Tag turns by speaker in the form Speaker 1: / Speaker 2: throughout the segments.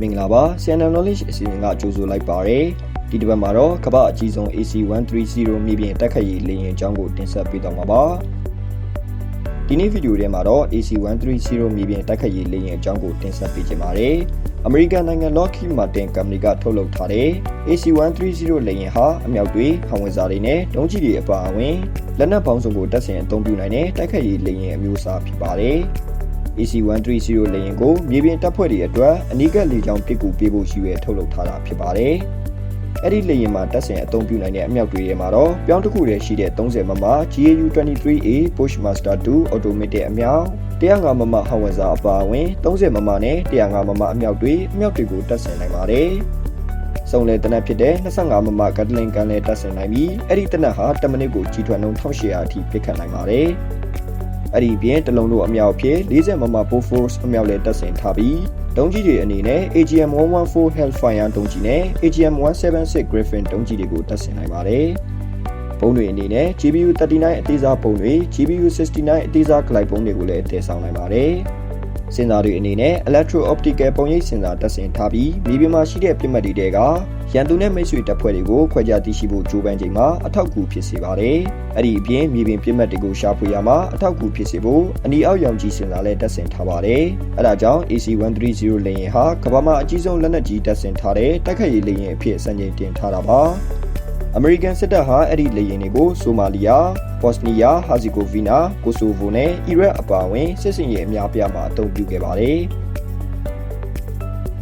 Speaker 1: မင်္ဂလာပါ CNN Knowledge အစီအစဉ်ကကြိုဆိုလိုက်ပါရယ်ဒီတစ်ပတ်မှာတော့ကမ္ဘာအကြီးဆုံး AC130 မြေပြင်တက်ခတ်ရေးလေယာဉ်အကြောင်းကိုတင်ဆက်ပေးသွားမှာပါဒီနေ့ဗီဒီယိုထဲမှာတော့ AC130 မြေပြင်တက်ခတ်ရေးလေယာဉ်အကြောင်းကိုတင်ဆက်ပေးချင်ပါတယ်အမေရိကန်နိုင်ငံ Lockheed Martin ကုမ္ပဏီကထုတ်လုပ်ထားတဲ့ AC130 လေယာဉ်ဟာအမြောက်တွေဟောင်ဝင်စာတွေနဲ့ဒုံးကျည်တွေအပါအဝင်လက်နက်ပေါင်းစုံကိုတပ်ဆင်အသုံးပြုနိုင်တဲ့တိုက်ခတ်ရေးလေယာဉ်အမျိုးအစားဖြစ်ပါတယ်။ AC130 လေယာဉ်ကိုမြေပြင်တပ်ဖွဲ့တွေအတွက်အနီးကပ်လေကြောင်းပစ်ကူပေးဖို့ရှိရထုတ်လုပ်ထားတာဖြစ်ပါတယ်။အဲ့ဒီလေယာဉ်မှာတပ်ဆင်အသုံးပြုနိုင်တဲ့အမြောက်တွေထဲမှာတော့ပြောင်းတစ်ခုတည်းရှိတဲ့30မမ GAU-23A Bushmaster 2 Automatic အမြောက်105မမဟောင်ဝဇာအပါအဝင်30မမနဲ့105မမအမြောက်တွေအမြောက်တွေကိုတပ်ဆင်နိုင်ပါတယ်။စုံလေတနက်ဖြစ်တဲ့25မမကတ်တလင်ကန်လည်းတပ်ဆင်နိုင်ပြီးအဲ့ဒီတနက်ဟာ10မိနစ်ကိုကြီးထွားနှုန်း1800အထိပစ်ခတ်နိုင်ပါတယ်။ အဲ့ဒီပြင်တလုံးတို့အမြောက်ဖြစ်40မမ Bofors အမြောက်လည်းတပ်ဆင်ထားပြီးဒုံးကြီးတွေအနေနဲ့ AGM 114 Hellfire ဒုံးကြီးနဲ့ AGM 176 Griffin ဒုံးကြီးတွေကိုတပ်ဆင်နိုင်ပါတယ်။ပုံတွေအနေနဲ့ GBU 39အသေးစားပုံတွေ GBU 69အသေးစားဂလိုက်ပုံတွေကိုလည်းတည်ဆောင်နိုင်ပါတယ်။ စင်စာတွေအနေနဲ့ Electro Optical ပုံရိပ်စင်စာတပ်ဆင်ထားပြီးမြေပြင်မှာရှိတဲ့ပြစ်မှတ်တွေကရန်သူနဲ့မိတ်ဆွေတပ်ဖွဲ့တွေကိုခွဲခြားသိရှိဖို့ကြိုးပမ်းချိန်မှာအထောက်အကူဖြစ်စေပါတယ်။အဲ့ဒီအပြင်မြေပြင်ပြစ်မှတ်တွေကိုရှာဖွေရမှာအထောက်အကူဖြစ်စေဖို့အနီအောက်ရောင်ကြီးစင်စာလည်းတပ်ဆင်ထားပါတယ်။အဲ့ဒါကြောင့် AC130 လေယာဉ်ဟာကမ္ဘာမှာအကြီးဆုံးလက်နက်ကြီးတပ်ဆင်ထားတဲ့တိုက်ခိုက်ရေးလေယာဉ်အဖြစ်စံချိန်တင်ထားတာပါ။ American စစ်တပ်ဟာအဲ့ဒီလေယာဉ်တွေကိုဆိုမာလီယာ၊ဘော့စနီးယား၊ဟာဇီကိုဗီနာ၊ကိုဆိုဗိုနဲ့အီရတ်အပါအဝင်စစ်စင်ရေးအများပြားမှာအသုံးပြုခဲ့ပါတယ်။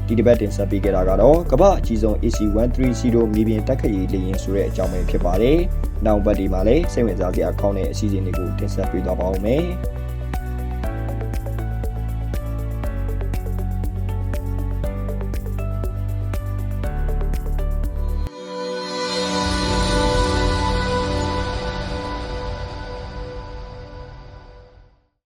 Speaker 1: ဒီတစ်ပတ်တင်ဆက်ပေးခဲ့တာကတော့ကမ္ဘာအကြီးဆုံး AC130 မြေပြင်တက်ခတ်ရေးလေယာဉ်ဆိုတဲ့အကြောင်းပဲဖြစ်ပါတယ်။နောက်ပတ်ဒီမှာလည်းစိတ်ဝင်စားစရာကောင်းတဲ့အစီအစဉ်တွေကိုတင်ဆက်ပေးသွားပါဦးမယ်။